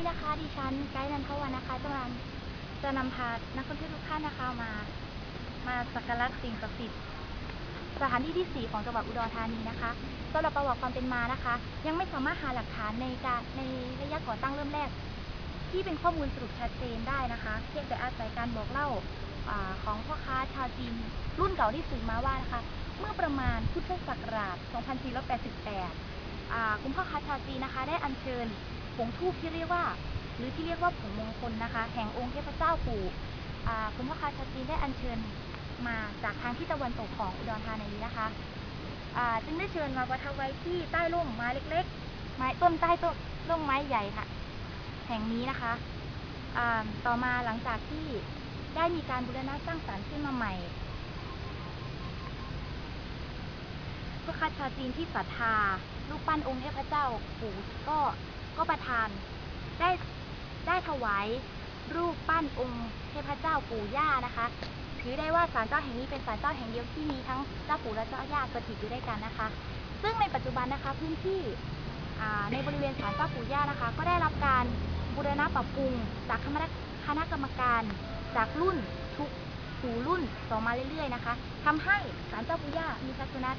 นี้นะคะดิฉันไกด์นันทวันนะคะจะนำจะนำพานักท่องเที่ยวทุกท่านนะคะมา มาสักการะสิ่งศักดิ์สิทธิ์สถานที่ที่ 4 ของจังหวัดอุดรธานีนะคะสำหรับประวัติความเป็นมานะคะ ยังไม่สามารถหาหลักฐานในการในระยะก่อตั้งเริ่มแรก ที่เป็นข้อมูลสรุปชัดเจนได้นะคะเพียงแต่อาศัยการบอกเล่าอของพ่อค้าชาวจีนรุ่นเก่าที่สืบมาว่านะคะ เมื่อประมาณพุทธศักราช 2488คุณพ่อค้าชาวจีนนะคะ ได้อัญเชิญ งทูบที่เรียกว่า หรือที่เรียกว่าผงมงคลนะคะ แห่งองค์เทพเจ้าปู่คุณพ่อคาชาจีนได้อัญเชิญมาจากทางที่ตะวันตกของอุดรธานีนะคะจึงได้เชิญมาประทับไว้ที่ใต้ร่มไม้เล็ก ๆ ไม้ต้นใต้ต้นร่มไม้ใหญ่ค่ะ แห่งนี้นะคะ ต่อมาหลังจากที่ได้มีการบูรณะสร้างสรรค์ขึ้นมาใหม่พ่อค้าชาจีนที่ศรัทธารูปปั้นองค์เทพเจ้าปู่ก็ ก็ประทาน ได้ได้ถวายรูปปั้นองค์เทพเจ้าปู่ย่านะคะ ถือได้ว่าศาลเจ้าแห่งนี้เป็นศาลเจ้าแห่งเดียวที่มีทั้งเจ้าปู่และเจ้าย่าสถิตอยู่ด้วยกันนะคะ ซึ่งในปัจจุบันนะคะพื้นที่ในบริเวณศาลเจ้าปู่ย่านะคะ ก็ได้รับการบูรณะปรับปรุงจากคณะกรรมการ จากรุ่นทุกสู่รุ่นต่อมาเรื่อยๆนะคะทำให้ศาลเจ้าปู่ย่ามีทัศนะ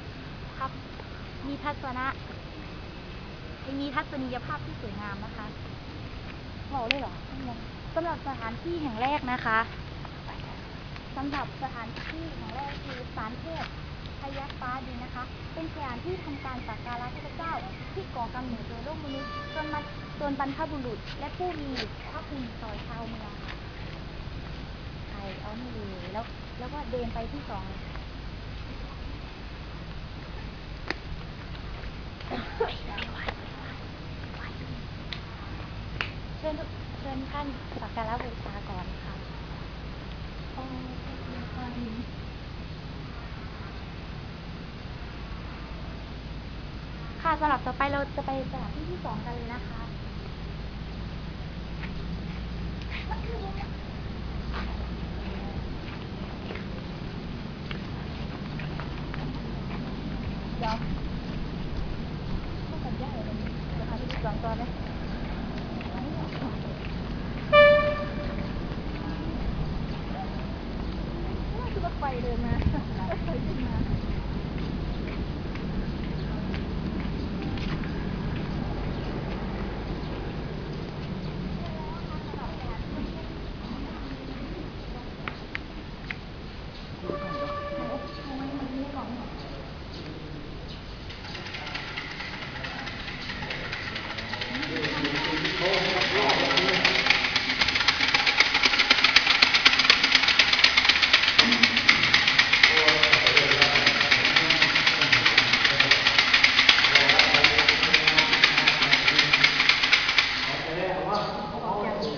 ครับมีทัศนะ มีทัศนียภาพที่สวยงามนะคะบอกเลยเหรอสำหรับสถานที่แห่งแรกนะคะสำหรับสถานที่แห่งแรกคือศาลเทพพยัคฆ์ฟ้าดินนะคะ เป็นสถานที่ทำการสักการะเทพเจ้า ที่ก่อกำเนิดโดยโลกมนุษย์จนมาจนบรรพบุรุษ และผู้มีพระคุณต่อชาวเมืองค่ะใช่เอานี่เลยแล้วแล้วก็เดินไปที่สองเลยค่ะ เชิญทุกเชิญท่านสักการะบูชาก่อนค่ะองค์พระศิวะหินค่ะสำหรับต่อไปเราจะไปสถานที่ที่สองกันเลยนะคะ เดี๋ยวต้องกันยากเลยสถานที่ที่สองก่อนไหม คือรถไฟเดินมารถไฟขึ้นมา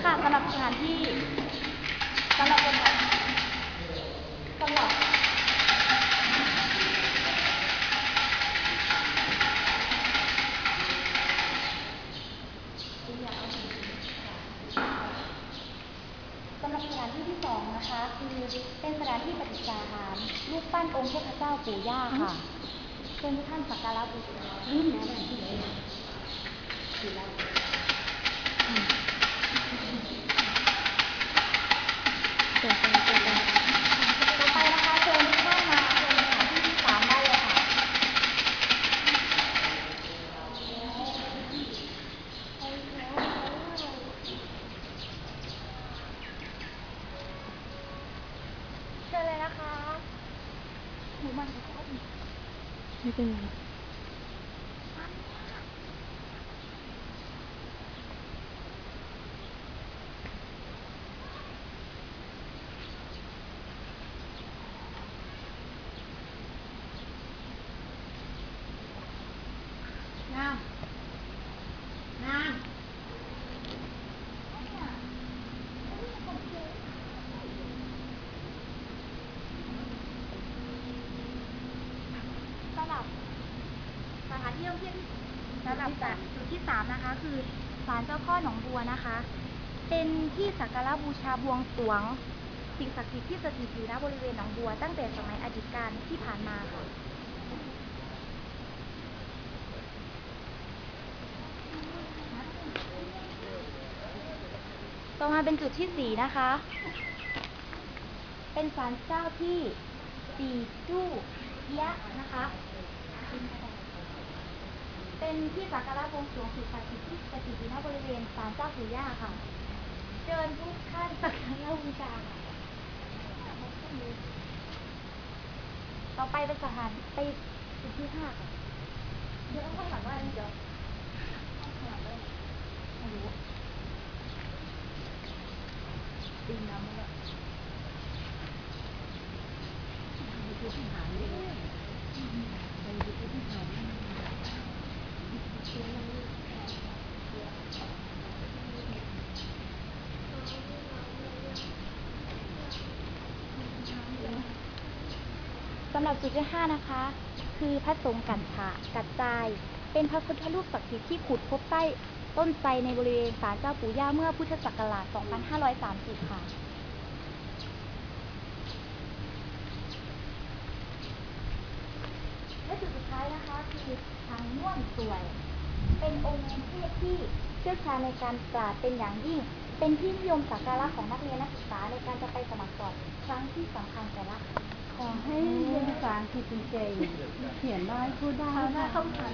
ค่ะสำหรับสถานที่สำหรับสถานสำหรับสำหรับสถานที่ที่สองนะคะ คือเป็นสถานที่ปฏิสถานรู ปั้นองค์เทพเจ้าปู่ย่าค่ะเชิญทุกท่านสักการะบูชารุ่นนะที่ไหนสี่ล้านเหนูมันก็ ไม่เป็นไร งามงาม สำหรับสถานที่ท่องเที่ยวที่สำหรับจุดที่สามนะคะ คือศาลเจ้าพ่อหนองบัวนะคะ เป็นที่สักการะบูชาบวงสรวง สิ่งศักดิ์สิทธิ์ที่สถิตอยู่ณบริเวณหนองบัว ตั้งแต่สมัยอดีตการที่ผ่านมาค่ะต่อมาเป็นจุดที่สี่นะคะ เป็นศาลเจ้าที่ปีจู้เอียะนะคะ เป็นที่สักการะบวงสรวงสิ่งศักดิ์สิทธิ์ที่สถิตอยู่ณบริเวณศาลเจ้าปู่ย่าค่ะ เชิญทุกท่านสักการะบูชาค่ะต่อไปเป็นสถานไปจุดที่ห้าค่ะเดี๋ยวต้องข้างหลังว่าอันนี้เดี๋ยวข้างหลังด้วยไม่รู้ดินน้ำมันอะ สำหรับจุดที่ห้านะคะ คือพระสงฆ์กัดฉะกัดจาย เป็นพระพุทธรูปศักดิ์สิทธิ์ที่ขุดพบใต้ต้นไทรในบริเวณศาลเจ้าปู่ย่าเมื่อพุทธศักราช 2530 ค่ะ และจุดสุดท้ายนะคะคือทางม่วนสวย เป็นองค์เทพที่เชี่ยวชาญในการปราดเป็นอย่างยิ่ง เป็นที่นิยมสักการะของนักเรียนนักศึกษาในการจะไปสมัครสอบครั้งที่สำคัญแต่ละ ขอให้เรียนภาษาอังกฤษเก่งๆเขียนได้พูดได้ คราวหน้าคำถาม